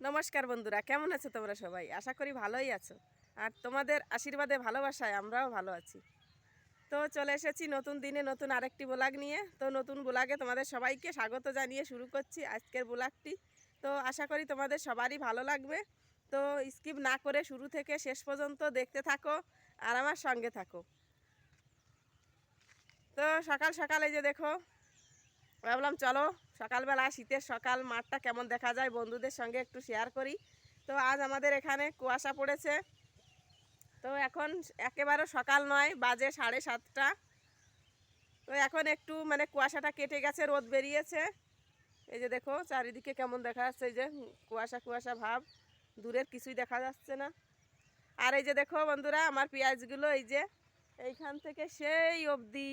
নমস্কার বন্ধুরা, কেমন আছো তোমরা সবাই? আশা করি ভালোই আছো। আর তোমাদের আশীর্বাদে, ভালোবাসায় আমরাও ভালো আছি। তো চলে এসেছি নতুন দিনে নতুন আরেকটি ব্লগ নিয়ে। তো নতুন ব্লগে তোমাদের সবাইকে স্বাগত জানিয়ে শুরু করছি আজকের ব্লগটি। তো আশা করি তোমাদের সবারই ভালো লাগবে। তো স্কিপ না করে শুরু থেকে শেষ পর্যন্ত দেখতে থাকো আর আমার সঙ্গে থাকো। তো সকাল সকাল যে দেখো ভাবলাম, চলো, সকালবেলা শীতের সকাল, মাঠটা কেমন দেখা যায় বন্ধুদের সঙ্গে একটু শেয়ার করি। তো আজ আমাদের এখানে কুয়াশা পড়েছে। তো এখন একেবারে সকাল নয়, বাজে সাড়ে সাতটা। তো এখন একটু মানে কুয়াশাটা কেটে গেছে, রোদ বেরিয়েছে। এই যে দেখো, চারিদিকে কেমন দেখা যাচ্ছে, এই যে কুয়াশা কুয়াশা ভাব। দূরের কিছুই দেখা যাচ্ছে না। আর এই যে দেখো বন্ধুরা, আমার পেঁয়াজগুলো এই যে, এইখান থেকে সেই অবধি।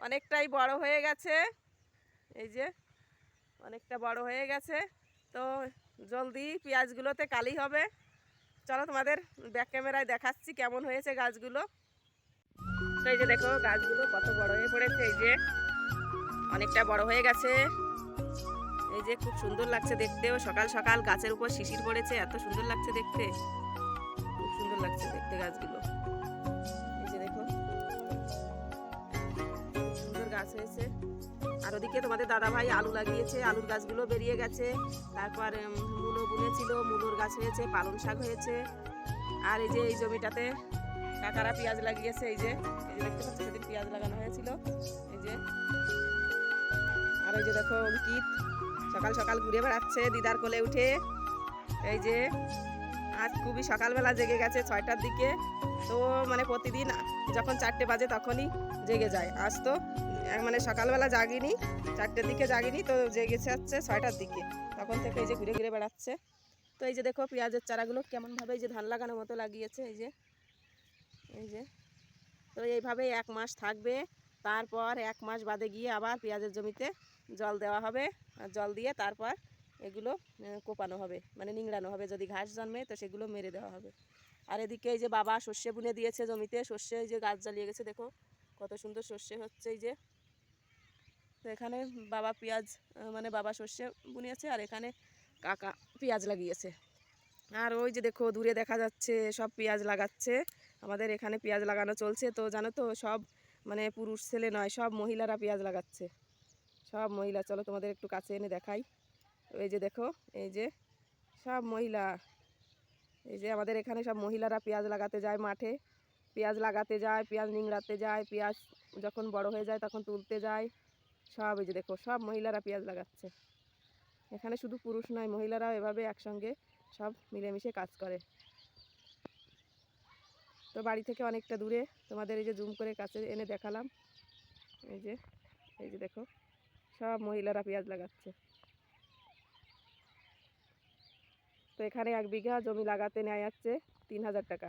অনেকটাই বড় হয়ে গেছে। এই যে, অনেকটা বড় হয়ে গেছে। তো জলদি পেঁয়াজগুলোতে কালি হবে। চলো তোমাদের ব্যাক ক্যামেরায় দেখাচ্ছি কেমন হয়েছে গাছগুলো। তো এই যে দেখো, গাছগুলো কত বড় হয়ে পড়েছে। এই যে, অনেকটা বড় হয়ে গেছে। এই যে খুব সুন্দর লাগছে দেখতেও। সকাল সকাল গাছের উপর শিশির পড়েছে। এত সুন্দর লাগছে দেখতে। খুব সুন্দর লাগছে দেখতে গাছগুলো। গাছ হয়েছে। আর ওদিকে তোমাদের দাদা ভাই আলু লাগিয়েছে, আলুর গাছগুলো বেরিয়ে গেছে। তারপর মুলো বুনেছিল, মূলোর গাছ হয়েছে, পালং শাক হয়েছে। আর এই যে এই জমিটাতে কাকারা পেঁয়াজ লাগিয়েছে, এই যে এই যে দেখতে পাচ্ছ, সেদিন পেঁয়াজ লাগানো হয়েছিল, এই যে। আর এই যে দেখো, অঙ্কিত সকাল সকাল ঘুরে বেড়াচ্ছে দিদার কোলে উঠে। এই যে, আজ খুবই সকালবেলা জেগে গেছে ছয়টার দিকে। তো মানে প্রতিদিন যখন চারটে বাজে তখনই জেগে যায়। আজ তো মানে সকালবেলা জাগিনি, চারটের দিকে জাগিনি, তো জেগেছে হচ্ছে ছয়টার দিকে। তখন থেকে এই যে ঘুরে ঘুরে বেড়াচ্ছে। তো এই যে দেখো পেঁয়াজের চারাগুলো কেমনভাবে এই যে ধান লাগানোর মতো লাগিয়েছে, এই যে এই যে। তো এইভাবে এক মাস থাকবে, তারপর এক মাস বাদে গিয়ে আবার পেঁয়াজের জমিতে জল দেওয়া হবে জল দিয়ে তারপর এগুলো কোপানো হবে মানে নিংড়ানো হবে। যদি ঘাস জন্মে, তো সেগুলো মেরে দেওয়া হবে। আর এদিকে এই যে বাবা সর্ষে বুনে দিয়েছে জমিতে, সর্ষে এই যে গাছ জ্বালিয়ে গেছে, দেখো, কত সুন্দর সর্ষে হচ্ছে এই যে। তো এখানে বাবা পেঁয়াজ মানে বাবা সর্ষে বুনিয়েছে আর এখানে কাকা পেঁয়াজ লাগিয়েছে। আর ওই যে দেখো, দূরে দেখা যাচ্ছে সব পেঁয়াজ লাগাচ্ছে। আমাদের এখানে পেঁয়াজ লাগানো চলছে। তো জানো তো, সব মানে পুরুষ ছেলে নয়, সব মহিলারা পেঁয়াজ লাগাচ্ছে। সব মহিলা, চলো তোমাদের একটু কাছে এনে দেখাই। এই যে দেখো, এই যে সব মহিলা, এই যে আমাদের এখানে সব মহিলারা পেঁয়াজ লাগাতে যায় মাঠে। পেঁয়াজ লাগাতে যায়, পেঁয়াজ নিংড়াতে যায়, পেঁয়াজ যখন বড় হয়ে যায় তখন তুলতে যায়। সব এই যে দেখো, সব মহিলারা পেঁয়াজ লাগাচ্ছে। এখানে শুধু পুরুষ নয়, মহিলারাও এভাবে একসঙ্গে সব মিলেমিশে কাজ করে। তো বাড়ি থেকে অনেকটা দূরে তোমাদের এই যে জুম করে কাছে এনে দেখালাম। এই যে এই যে দেখো, সব মহিলারা পেঁয়াজ লাগাচ্ছে। তো এখানে এক বিঘা জমি লাগাতে নেওয়া যাচ্ছে তিন হাজার টাকা।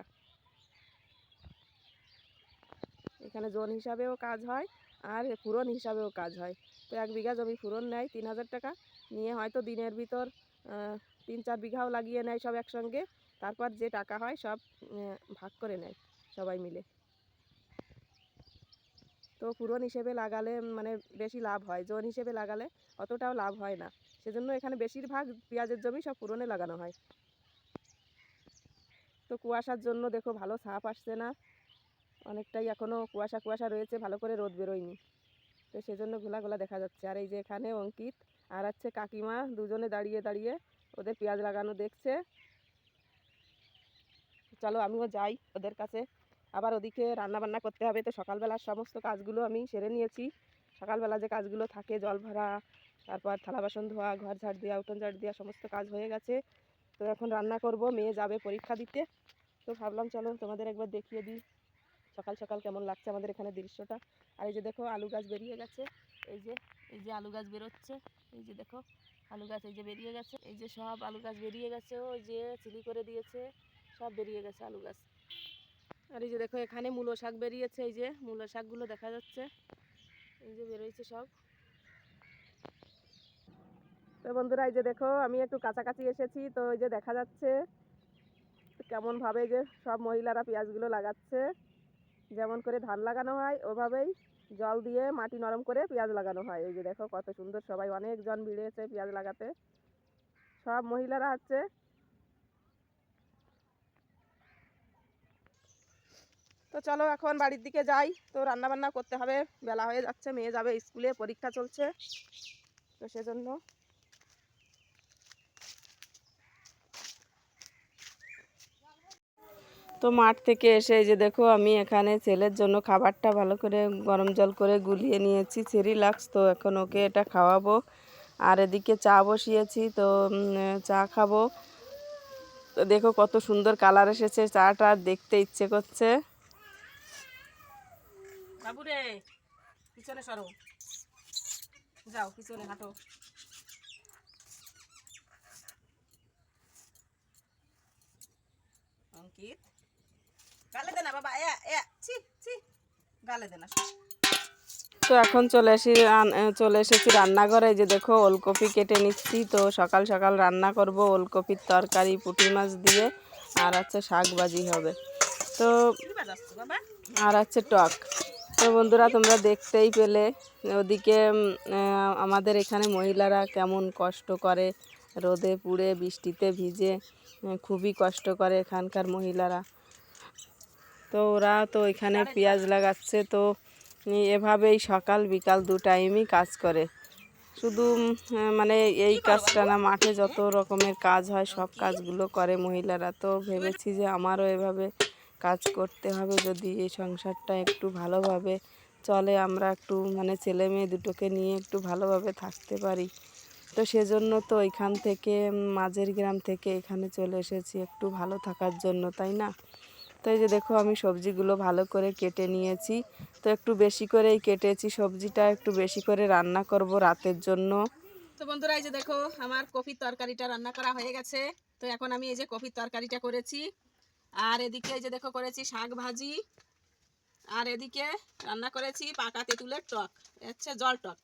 এখানে জোন হিসাবেও কাজ হয় আর পূরণ হিসাবেও কাজ হয়। তো এক বিঘা জমি পূরণ নেয় তিন হাজার টাকা, নিয়ে হয়তো দিনের ভিতর তিন চার বিঘাও লাগিয়ে নেয় সব একসঙ্গে। তারপর যে টাকা হয় সব ভাগ করে নেয় সবাই মিলে। তো পূরণ হিসেবে লাগালে মানে বেশি লাভ হয়, জোন হিসেবে লাগালে অতটাও লাভ হয় না। সেজন্য এখানে বেশিরভাগ পেঁয়াজের জমি সব পূরণে লাগানো হয়। তো কুয়াশার জন্য দেখো ভালো সাপ আসছে না। অনেকটাই এখনও কুয়াশা কুয়াশা রয়েছে, ভালো করে রোদ বেরোয়নি। তো সেজন্য ঘোলা ঘোলা দেখা যাচ্ছে। আর এই যে এখানে অঙ্কিত আর হচ্ছে কাকিমা দুজনে দাঁড়িয়ে দাঁড়িয়ে ওদের পেঁয়াজ লাগানো দেখছে। চলো আমিও যাই ওদের কাছে। আবার ওদিকে রান্না বান্না করতে হবে। তো সকালবেলার সমস্ত কাজগুলো আমি সেরে নিয়েছি। সকালবেলা যে কাজগুলো থাকে, জল ভরা, তারপর থালা বাসন ধোয়া, ঘর ঝাড় দেওয়া, উঠোন ঝাড় দেওয়া, সমস্ত কাজ হয়ে গেছে। তো এখন রান্না করব, মেয়ে যাবে পরীক্ষা দিতে। তো ভাবলাম চলো তোমাদের একবার দেখিয়ে দিই। সকাল সকাল কেমন লাগছে আমাদের এখানে দৃশ্যটা আর এই যে দেখো আলু গাছ বেরিয়ে গেছে এই যে এই যে আলু গাছ বেরোচ্ছে এই যে দেখো আলু গাছ এই যে বেরিয়ে গেছে এই যে সব আলু গাছ বেরিয়ে গেছে ওই যে চিলি করে দিয়েছে সব বেরিয়ে গেছে আলু গাছ আর এই যে দেখো এখানে মূলো শাক বেরিয়েছে এই যে মূলো শাকগুলো দেখা যাচ্ছে এই যে বেরোয়েছে সব তো বন্ধুরা এই যে দেখো আমি একটু কাছাকাছি এসেছি তো এই যে দেখা যাচ্ছে কেমন ভাবে যে সব মহিলারা পেঁয়াজগুলো লাগাচ্ছে যেমন করে ধান লাগানো হয়, ওভাবেই জল দিয়ে মাটি নরম করে পেঁয়াজ লাগানো হয়। এই যে দেখো কত সুন্দর সবাই অনেকজন ভিড়েছে পেঁয়াজ লাগাতে। সব মহিলারা আছে তো চলো এখন বাড়ির দিকে যাই। তো রান্না বান্না করতে হবে, বেলা হয়ে যাচ্ছে, মেয়ে যাবে স্কুলে, পরীক্ষা চলছে। তো সেজন্য তো মাঠ থেকে এসে যে দেখো, আমি এখানে ছেলের জন্য খাবারটা ভালো করে গরম জল করে গুলিয়ে নিয়েছি লাক্স তো এখন ওকে এটা খাওয়াবো। আর এদিকে চা বসিয়েছি, তো চা খাব। তো দেখো কত সুন্দর কালার এসেছে চাটা, দেখতে ইচ্ছে করছে। যাও অঙ্কিত? গালে দে না বাবা। এ এ ছি ছি। গালে দে না। তো এখন চলে এসি চলে এসেছি রান্নাঘরে। যে দেখো ওলকপি কেটে নিচ্ছি। তো সকাল সকাল রান্না করব ওলকপির তরকারি পুঁটি মাছ দিয়ে। আর হচ্ছে শাক ভাজি হবে। তো আর হচ্ছে টক। তো বন্ধুরা তোমরা দেখতেই পেলে। ওদিকে আমাদের এখানে মহিলারা কেমন কষ্ট করে রোদে পুড়ে বৃষ্টিতে ভিজে খুবই কষ্ট করে এখানকার মহিলারা। তো ওরা তো এখানে পেঁয়াজ লাগাচ্ছে, তো এভাবেই সকাল বিকাল দু টাইমই কাজ করে। শুধু মানে এই কাজটা না, মাঠে যত রকমের কাজ হয়, সব কাজগুলো করে মহিলারা। তো ভেবেছি যে আমারও এভাবে কাজ করতে হবে, যদি এই সংসারটা একটু ভালোভাবে চলে, আমরা একটু মানে ছেলে মেয়ে দুটোকে নিয়ে একটু ভালোভাবে থাকতে পারি। তো সেজন্য তো এখান থেকে মাঝের গ্রাম থেকে এখানে চলে এসেছি, একটু ভালো থাকার জন্য, তাই না? তো এই যে দেখো আমি সবজিগুলো ভালো করে কেটে নিয়েছি। তো একটু বেশি করেই কেটেছি সবজিটা, একটু বেশি করে রান্না করব রাতের জন্য। তো বন্ধুরা, এই যে দেখো আমার কপির তরকারিটা রান্না করা হয়ে গেছে। তো এখন আমি এই যে কপির তরকারিটা করেছি। আর এদিকে এই যে দেখো করেছি শাক ভাজি। আর এদিকে রান্না করেছি পাকা তেঁতুলের টক হচ্ছে জল টক।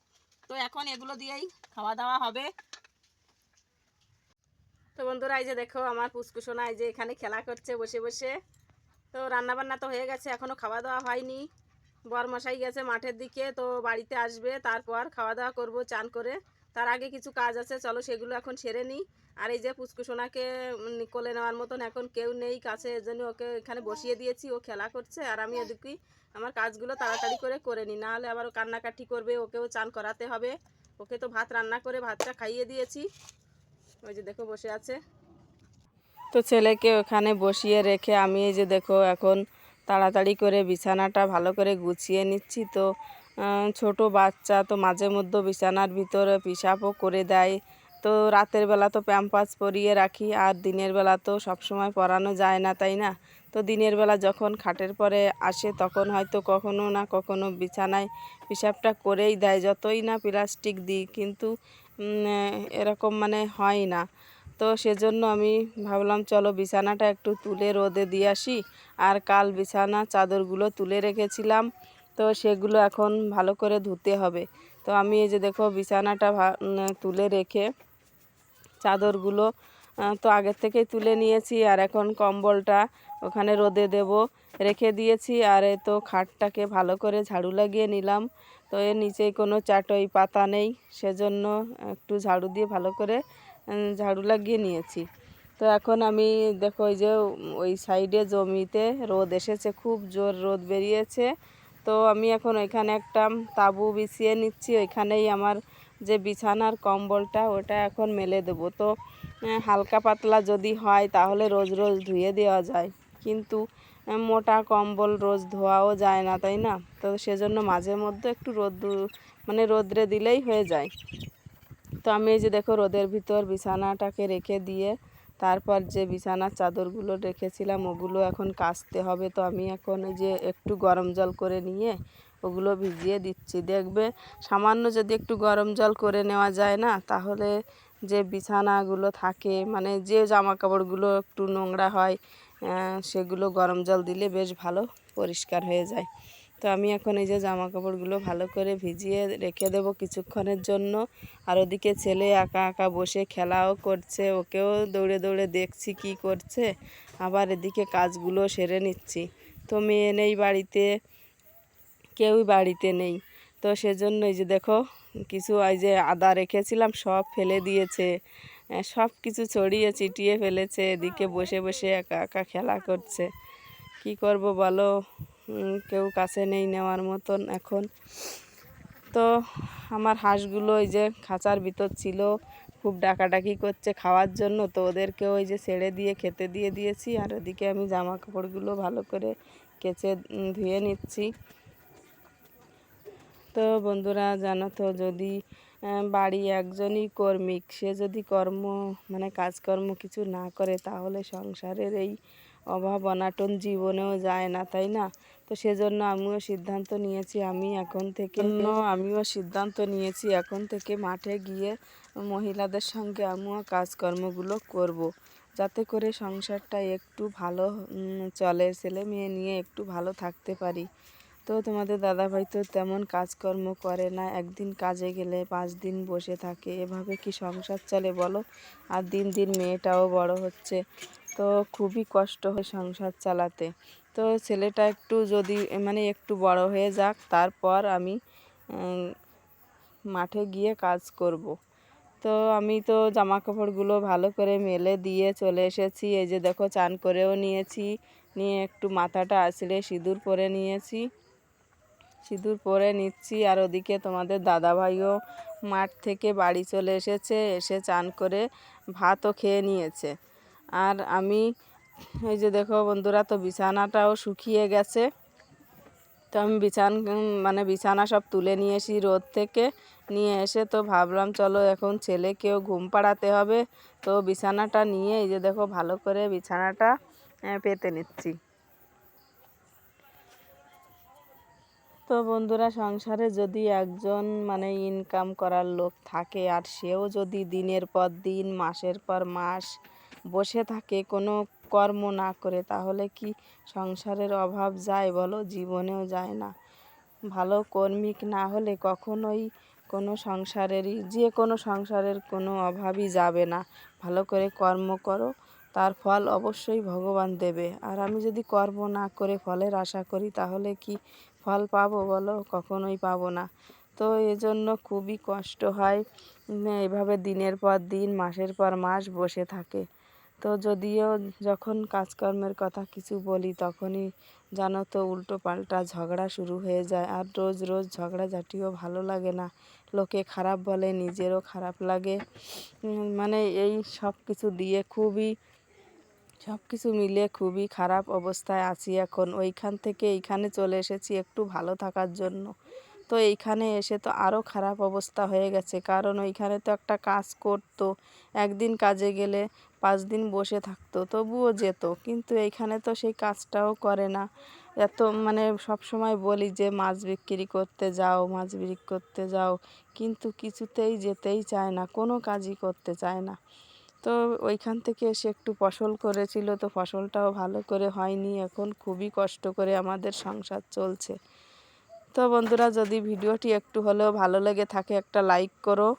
তো এখন এগুলো দিয়েই খাওয়া দাওয়া হবে। তো বন্ধুরা, এই যে দেখো আমার পুষ্কুসোনা এই যে এখানে খেলা করছে বসে বসে। তো রান্না বান্না তো হয়ে গেছে, এখনও খাওয়া দাওয়া হয়নি। বরমশাই গেছে মাঠের দিকে, তো বাড়িতে আসবে, তারপর খাওয়া দাওয়া করব, চান করে। তার আগে কিছু কাজ আছে, চলো সেগুলো এখন সেরে নিই। আর এই যে পুষ্কুসোনাকে কোলে নেওয়ার মতন এখন কেউ নেই কাছে এজন্য ওকে এখানে বসিয়ে দিয়েছি, ও খেলা করছে, আর আমি এদিকে আমার কাজগুলো তাড়াতাড়ি করে করে নিই। নাহলে আবার ও কান্নাকাটি করবে, ওকেও চান করাতে হবে। ওকে তো ভাত রান্না করে ভাতটা খাইয়ে দিয়েছি। ওই যে দেখো বসে আছে। তো ছেলেকে ওখানে বসিয়ে রেখে আমি এই যে দেখো এখন তাড়াতাড়ি করে বিছানাটা ভালো করে গুছিয়ে নিচ্ছি তো ছোট বাচ্চা তো মাঝে মধ্যে বিছানার ভিতরে পিসাবও করে দেয়। তো রাতের বেলা তো প্যাম্পাস পরিয়ে রাখি আর দিনের বেলা তো সবসময় পরানো যায় না, তাই না? তো দিনের বেলা যখন খাটের পরে আসে তখন হয়তো কখনো না কখনো বিছানায় পিসাবটা করেই দেয়, যতই না প্লাস্টিক দিই, কিন্তু এরকম মানে হয় না। তো সেজন্য আমি ভাবলাম, চলো বিছানাটা একটু তুলে রোদে দিয়ে আসি। আর কাল বিছানা চাদরগুলো তুলে রেখেছিলাম, তো সেগুলো এখন ভালো করে ধুতে হবে। তো আমি এই যে দেখো বিছানাটা তুলে রেখে চাদরগুলো তো আগের থেকেই তুলে নিয়েছি। আর এখন কম্বলটা ওখানে রোদে দেব, রেখে দিয়েছি। আর এই তো খাটটাকে ভালো করে ঝাড়ু লাগিয়ে নিলাম। তো এর নিচেই কোনো চাটই পাতা নেই, সেজন্য একটু ঝাড়ু দিয়ে ভালো করে ঝাড়ু লাগিয়ে নিয়েছি। তো এখন আমি দেখো ওই যে ওই সাইডে জমিতে রোদ এসেছে, খুব জোর রোদ বেরিয়েছে। তো আমি এখন ওইখানে একটা তাঁবু বিছিয়ে নিচ্ছি, ওইখানেই আমার যে বিছানার কম্বলটা ওটা এখন মেলে দেবো। তো হালকা পাতলা যদি হয় তাহলে রোজ রোজ ধুয়ে দেওয়া যায়। কিন্তু মোটা কম্বল রোজ ধোয়াও যায় না, তাই না? তো সেজন্য মাঝে মধ্যে একটু রোদ মানে রোদ্রে দিলেই হয়ে যায়। তো আমি এই যে দেখো রোদের ভিতর বিছানাটাকে রেখে দিয়ে তারপর যে বিছানার চাদরগুলো রেখেছিলাম, ওগুলো এখন কাচতে হবে। তো আমি এখন যে একটু গরম জল করে নিয়ে ওগুলো ভিজিয়ে দিচ্ছি। দেখবে সামান্য যদি একটু গরম জল করে নেওয়া যায় না, তাহলে যে বিছানাগুলো থাকে মানে যে জামা কাপড়গুলো একটু নোংরা হয় সেগুলো গরম জল দিলে বেশ ভালো পরিষ্কার হয়ে যায়। তো আমি এখন এই যে জামা কাপড়গুলো ভালো করে ভিজিয়ে রেখে দেবো কিছুক্ষণের জন্য। আর ওদিকে ছেলে একা একা বসে খেলাও করছে, ওকেও দৌড়ে দৌড়ে দেখছি কি করছে। আবার এদিকে কাজগুলো সেরে নিচ্ছি। তো মেয়ে নেই বাড়িতে, কেউই বাড়িতে নেই। তো সেজন্য এই যে দেখো, কিছু এই যে আদা রেখেছিলাম, সব ফেলে দিয়েছে। সব কিছু ছড়িয়ে ছিটিয়ে ফেলেছে, এদিকে বসে বসে একা একা খেলা করছে। কি করব বলো? কেউ কাছে নেই নেওয়ার মতন এখন। তো আমার হাঁসগুলো ওই যে খাঁচার ভিতর ছিল, খুব ডাকাডাকি করছে খাওয়ার জন্য। তো ওদেরকে ওই যে ছেড়ে দিয়ে, খেতে দিয়ে দিয়েছি। আর ওদিকে আমি জামা কাপড়গুলো ভালো করে কেচে ধুয়ে নিচ্ছি। তো বন্ধুরা, জানো তো, যদি বাড়ি একজনই কর্মিক, সে যদি কর্ম মানে কাজকর্ম কিছু না করে, তাহলে সংসারের এই অভাব অনাটন জীবনেও যায় না তাই না? তো সেজন্য আমিও সিদ্ধান্ত নিয়েছি আমি এখন থেকে আমিও সিদ্ধান্ত নিয়েছি এখন থেকে মাঠে গিয়ে মহিলাদের সঙ্গে আমিও কাজকর্মগুলো করব। যাতে করে সংসারটা একটু ভালো চলে ছেলে মেয়ে নিয়ে একটু ভালো থাকতে পারি। তো তোমাদের দাদাভাই তো তেমন কাজকর্ম করে না। একদিন কাজে গেলে পাঁচ দিন বসে থাকে। এভাবে কি সংসার চলে বলো? আর দিন দিন মেয়েটাও বড় হচ্ছে। তো খুবই কষ্ট হয় সংসার চালাতে। তো ছেলেটা একটু যদি মানে একটু বড় হয়ে যাক, তারপর আমি মাঠে গিয়ে কাজ করব। তো আমি তো জামা কাপড়গুলো ভালো করে মেলে দিয়ে চলে এসেছি। এই যে দেখো, চান করেও নিয়েছি। নিয়ে একটু মাথাটা আসলে সিঁদুর পরে নিয়েছি। সিঁদুর পরে নিচ্ছি। আর ওদিকে তোমাদের দাদাভাইও মাঠ থেকে বাড়ি চলে এসেছে, এসে চান করে ভাতও খেয়ে নিয়েছে। আর আমি, এই যে দেখো বন্ধুরা, তো বিছানাটাও শুকিয়ে গেছে। তো আমি বিছান মানে বিছানা সব তুলে নিয়ে এসি রোদ থেকে। নিয়ে এসে তো ভাবলাম, চলো এখন ছেলেকেও ঘুম পাড়াতে হবে। তো বিছানাটা নিয়ে এই যে দেখো ভালো করে বিছানাটা পেতে নিচ্ছি। তো বন্ধুরা, সংসারে যদি একজন মানে ইনকাম করার লোক থাকে আর সেও যদি দিনের পর দিন, মাসের পর মাস বসে থাকে, কোনো কর্ম না করে, তাহলে কি সংসারের অভাব যায় বলো? জীবনেও যায় না। ভালো কর্মিক না হলে কখনোই কোনো সংসারেরই, যে কোনো সংসারের কোনো অভাবই যাবে না। ভালো করে কর্ম করো, তার ফল অবশ্যই ভগবান দেবে। আর আমি যদি কর্ম না করে ফলের আশা করি, তাহলে কি ফল পাবো বলো? কখনোই পাবো না। তো এজন্য খুবই কষ্ট হয়। এভাবে দিনের পর দিন, মাসের পর মাস বসে থাকে। তো যদিও যখন কাজকর্মের কথা কিছু বলি, তখনই জানো তো উল্টো পাল্টা ঝগড়া শুরু হয়ে যায়। আর রোজ রোজ ঝগড়া ঝগড়াঝাটিও ভালো লাগে না। লোকে খারাপ বলে, নিজেরও খারাপ লাগে। মানে এই সব কিছু দিয়ে খুবই সব কিছু মিলে খুবই খারাপ অবস্থায় আছি এখন। ওইখান থেকে এইখানে চলে এসেছি একটু ভালো থাকার জন্য। তো এইখানে এসে তো আরও খারাপ অবস্থা হয়ে গেছে। কারণ ওইখানে তো একটা কাজ করতো, একদিন কাজে গেলে পাঁচ দিন বসে থাকতো, তবুও যেত। কিন্তু এইখানে তো সেই কাজটাও করে না। এত মানে সব সময় বলি যে, মাছ বিক্রি করতে যাও, মাছ বিক্রি করতে যাও। কিন্তু কিছুতেই যেতেই চায় না, কোনো কাজই করতে চায় না। তো ওইখান থেকে এসে একটু ফসল করেছিল। তো ফসলটাও ভালো করে হয়নি। এখন খুবই কষ্ট করে আমাদের সংসার চলছে। তো বন্ধুরা, যদি ভিডিওটি একটু হলেও ভালো লেগে থাকে, একটা লাইক করো।